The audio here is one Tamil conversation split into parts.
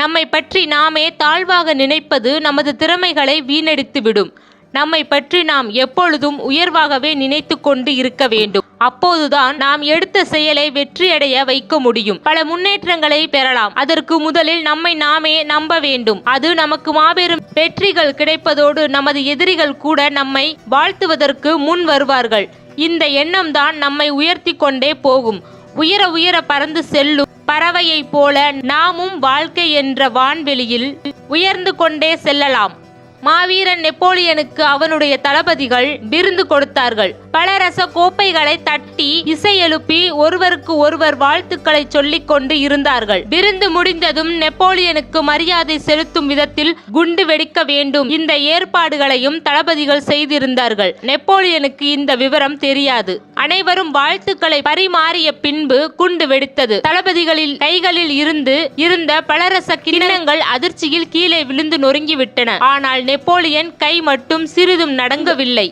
நம்மை பற்றி நாமே தாழ்வாக நினைப்பது நமது திறமைகளை வீணடித்துவிடும் நம்மை பற்றி நாம் எப்பொழுதும் உயர்வாகவே நினைத்து கொண்டு இருக்க வேண்டும். அப்போதுதான் நாம் எடுத்த செயலை வெற்றியடைய வைக்க முடியும். பல முன்னேற்றங்களை பெறலாம். அதற்கு முதலில் நம்மை நாமே நம்ப வேண்டும். அது நமக்கு மாபெரும் வெற்றிகள் கிடைப்பதோடு நமது எதிரிகள் கூட நம்மை வாழ்த்துவதற்கு முன் வருவார்கள். இந்த எண்ணம் தான் நம்மை உயர்த்தி கொண்டே போகும். உயர உயர பறந்து செல்லும் பறவையைப் போல நாமும் வாழ்க்கை என்ற வான்வெளியில் உயர்ந்து கொண்டே செல்லலாம். மாவீரன் நெப்போலியனுக்கு அவனுடைய தளபதிகள் விருந்து கொடுத்தார்கள். பல ரச கோப்பைகளை தட்டி இசை எழுப்பி ஒருவருக்கு ஒருவர் வாழ்த்துக்களை சொல்லிக் கொண்டு இருந்தார்கள். விருந்து முடிந்ததும் நெப்போலியனுக்கு மரியாதை செலுத்தும் விதத்தில் குண்டு வெடிக்க வேண்டும். இந்த ஏற்பாடுகளையும் தளபதிகள் செய்திருந்தார்கள். நெப்போலியனுக்கு இந்த விவரம் தெரியாது. அனைவரும் வாழ்த்துக்களை பரிமாறிய பின்பு குண்டு வெடித்தது. தளபதிகளில் கைகளில் இருந்து இருந்த பலரச கிண்ணங்கள் அதிர்ச்சியில் கீழே விழுந்து நொறுங்கிவிட்டன. ஆனால் நெப்போலியன் கை மட்டும் சிறிதும் நடங்கவில்லை.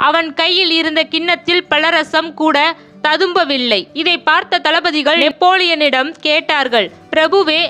அவன் கையில் இருந்த கிண்ணத்தில் பலரசம் கூட ததும்பவில்லை. இதை பார்த்த தளபதிகள் நெப்போலியனிடம் கேட்டார்கள் பிரபுவே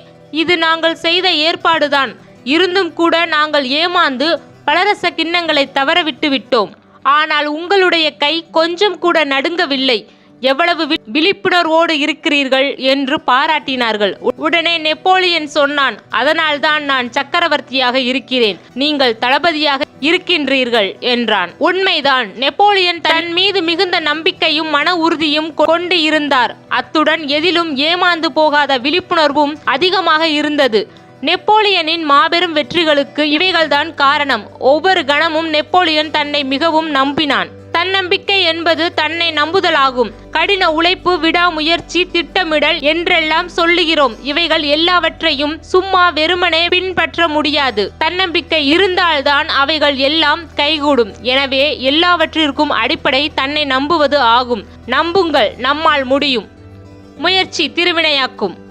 இது நாங்கள் செய்த ஏற்பாடுதான். இருந்தும் கூட நாங்கள் ஏமாந்து பலரச கிண்ணங்களை தவறவிட்டு விட்டோம் ஆனால் உங்களுடைய கை கொஞ்சம் கூட நடுங்கவில்லை. எவ்வளவு வி- விழிப்புணர்வோடு இருக்கிறீர்கள் என்று பாராட்டினார்கள். உடனே நெப்போலியன் சொன்னான் அதனால்தான் நான் சக்கரவர்த்தியாக இருக்கிறேன். நீங்கள் தளபதியாக இருக்கின்றீர்கள் என்றான். உண்மைதான் நெப்போலியன் தன் மீது மிகுந்த நம்பிக்கையும் மன உறுதியும் கொண்டு இருந்தார். அத்துடன் எதிலும் ஏமாந்து போகாத விழிப்புணர்வும் அதிகமாக இருந்தது. நெப்போலியனின் மாபெரும் வெற்றிகளுக்கு இவைகள்தான் காரணம். ஒவ்வொரு கணமும் நெப்போலியன் தன்னை மிகவும் நம்பினான். தன்னம்பிக்கை என்பது தன்னை நம்புதலாகும். கடின உழைப்பு விடாமுயற்சி திட்டமிடல் என்றெல்லாம் சொல்லுகிறோம். இவைகள் எல்லாவற்றையும் சும்மா வெறுமனே பின்பற்ற முடியாது. தன்னம்பிக்கை இருந்தால்தான் அவைகள் எல்லாம் கைகூடும். எனவே எல்லாவற்றிற்கும் அடிப்படை தன்னை நம்புவது ஆகும். நம்புங்கள் நம்மால் முடியும். முயற்சி திருவினையாக்கும்.